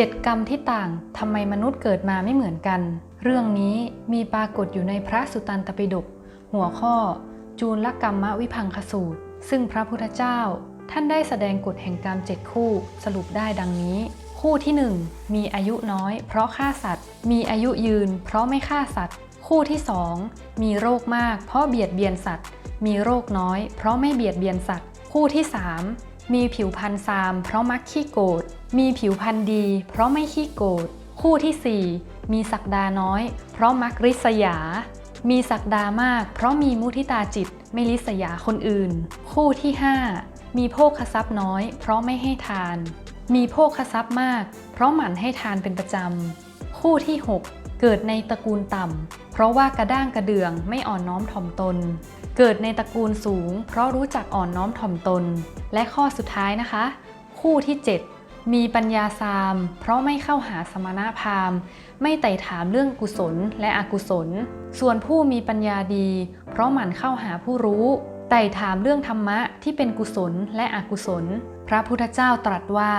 7กรรมที่ต่างทำไมมนุษย์เกิดมาไม่เหมือนกัน เรื่องนี้มีปรากฏอยู่ในพระสุตันตปิฎกหัวข้อ จูลกรรมวิพังคสูตร ซึ่งพระพุทธเจ้า ท่านได้แสดงกฎแห่งกรรมเจ็ดคู่สรุปได้ดังนี้ คู่ที่ 1 มีอายุน้อย เพราะฆ่าสัตว์ มีอายุยืน เพราะไม่ฆ่าสัตว์ คู่ที่ 2 มีโรคมาก เพราะเบียดเบียนสัตว์ มีโรคน้อย เพราะไม่เบียดเบียนสัตว์ คู่ที่ 3 มีผิวพรรณซามเพราะมักขี้โกรธ มีผิวพรรณดี เพราะไม่ขี้โกรธ คู่ที่ 4 มีศักดาน้อย เพราะมักริษยา มีศักดามาก เพราะมีมุทิตาจิตไม่ลิษยาคนอื่น คู่ที่ 5 มีโภคทรัพย์น้อย เพราะไม่ให้ทาน มีโภคทรัพย์มาก เพราะหมั่นให้ทานเป็นประจำ คู่ที่ 6 เกิดในตระกูลต่ำ เพราะว่ากระด้างกระเดืองไม่อ่อนน้อมถ่อมตน เกิดในตระกูลสูง เพราะรู้จักอ่อนน้อมถ่อมตน และข้อสุดท้ายนะคะ คู่ที่ 7 มีปัญญาซาม เพราะไม่เข้าหาสมณพราหมณ์ ไม่ไต่ถามเรื่องกุศลและอกุศล ส่วนผู้มีปัญญาดี เพราะหมั่นเข้าหาผู้รู้ไต่ถามเรื่องธรรมะที่เป็นกุศลและอกุศล พระพุทธเจ้าตรัสว่า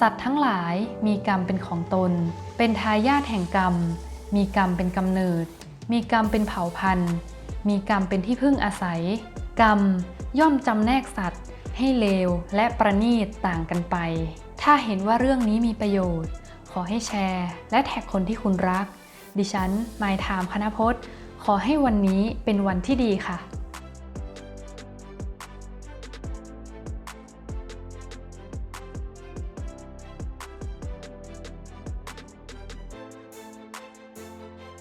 สัตว์ทั้งหลายมีกรรมเป็นของตน เป็นทายาทแห่งกรรม มีกรรมเป็นกำเนิด มีกรรมเป็นเผ่าพันธุ์ มีกรรมเป็นที่พึ่งอาศัย กรรมย่อมจำแนกสัตว์ ให้เลวและประณีตต่างกันไป ถ้าเห็นว่าเรื่องนี้มีประโยชน์ ขอให้แชร์ และแท็กคนที่คุณรัก ดิฉันไมายถามคณพจน์ ขอให้วันนี้เป็นวันที่ดีค่ะ